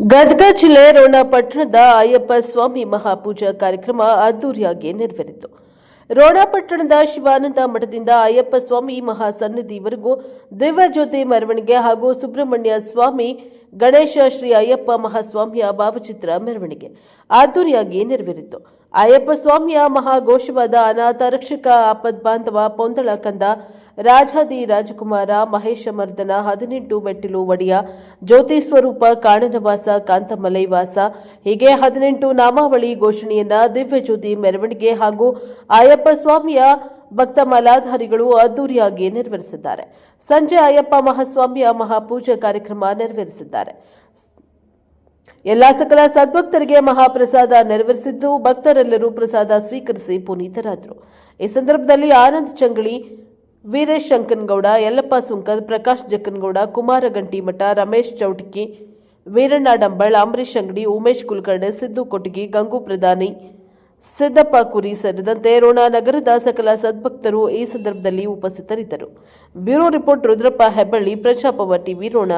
ಗದಗ ಜಿಲ್ಲೆ ರೋಣ ಪಟ್ಟಣದ ಅಯ್ಯಪ್ಪ ಸ್ವಾಮಿ ಮಹಾಪೂಜಾ ಕಾರ್ಯಕ್ರಮ ಅದ್ದೂರಿಯಾಗಿ ನೆರವೇರಿತು. ರೋಣ ಪಟ್ಟಣದ ಶಿವಾನಂದ ಮಠದಿಂದ ಅಯ್ಯಪ್ಪ ಸ್ವಾಮಿ ಮಹಾಸನ್ನಿಧಿವರೆಗೂ ದಿವ್ಯ ಜ್ಯೋತಿ ಮೆರವಣಿಗೆ ಹಾಗೂ ಸುಬ್ರಹ್ಮಣ್ಯ ಸ್ವಾಮಿ ಗಣೇಶ ಶ್ರೀ ಅಯ್ಯಪ್ಪ ಮಹಾಸ್ವಾಮಿಯ ಭಾವಚಿತ್ರ ಮೆರವಣಿಗೆ ಅದ್ದೂರಿಯಾಗಿ ನೆರವೇರಿತು. ಅಯ್ಯಪ್ಪ ಸ್ವಾಮಿಯ ಮಹಾಘೋಷವಾದ ಅನಾಥ ರಕ್ಷಕ ಆಪದ್ ಬಾಂಧವ ಪೊಂದಳ ಕಂದ ರಾಜಾದಿ ರಾಜಕುಮಾರ ಮಹೇಶ ಮರ್ದನ ಹದಿನೆಂಟು ಮೆಟ್ಟಿಲು ಒಡೆಯ ಜ್ಯೋತಿ ಸ್ವರೂಪ ಕಾಣನವಾಸ ಕಾಂತಮಲೈವಾಸ ಹೀಗೆ ಹದಿನೆಂಟು ನಾಮಾವಳಿ ಘೋಷಣೆಯನ್ನ ದಿವ್ಯ ಜ್ಯೋತಿ ಮೆರವಣಿಗೆ ಹಾಗೂ ಅಯ್ಯಪ್ಪ ಸ್ವಾಮಿಯ ಭಕ್ತ ಮಾಲಾಧಾರಿಗಳು ಅದ್ದೂರಿಯಾಗಿ ನೆರವೇರಿಸಿದ್ದಾರೆ. ಸಂಜೆ ಅಯ್ಯಪ್ಪ ಮಹಾಸ್ವಾಮಿಯ ಮಹಾಪೂಜಾ ಕಾರ್ಯಕ್ರಮ ನೆರವೇರಿಸಿದ್ದಾರೆ. ಎಲ್ಲಾ ಸಕಲ ಸದ್ಭಕ್ತರಿಗೆ ಮಹಾಪ್ರಸಾದ ನೆರವೇರಿಸಿದ್ದು ಭಕ್ತರೆಲ್ಲರೂ ಪ್ರಸಾದ ಸ್ವೀಕರಿಸಿ ಪುನೀತರಾದರು. ಈ ಸಂದರ್ಭದಲ್ಲಿ ಆನಂದ್ ಚಂಗಳಿ ವೀರೇಶ್ ಶಂಕನಗೌಡ ಯಲ್ಲಪ್ಪ ಸುಂಕದ್ ಪ್ರಕಾಶ್ ಜಕ್ಕನಗೌಡ, ಕುಮಾರ ಗಂಟಿಮಠ, ರಮೇಶ್ ಚೌಟಕಿ, ವೀರಣ್ಣ ಡಂಬಳ್ ಅಂಬರೀಶ್ ಅಂಗಡಿ, ಉಮೇಶ್ ಕುಲಕರ್ಣಿ, ಸಿದ್ದು ಕೊಟಗಿ ಗಂಗು ಪ್ರಧಾನಿ, ಸಿದ್ದಪ್ಪ ಕುರಿ ಸೇರಿದಂತೆ ರೋಣ ನಗರದ ಸಕಲ ಸದ್ಭಕ್ತರು ಈ ಸಂದರ್ಭದಲ್ಲಿ ಉಪಸ್ಥಿತರಿದ್ದರು. ಬ್ಯೂರೋ ರಿಪೋರ್ಟ್ ರುದ್ರಪ್ಪ ಹೆಬ್ಬಳ್ಳಿ, ಪ್ರಜಾಪವ ಟಿವಿ, ರೋಣ.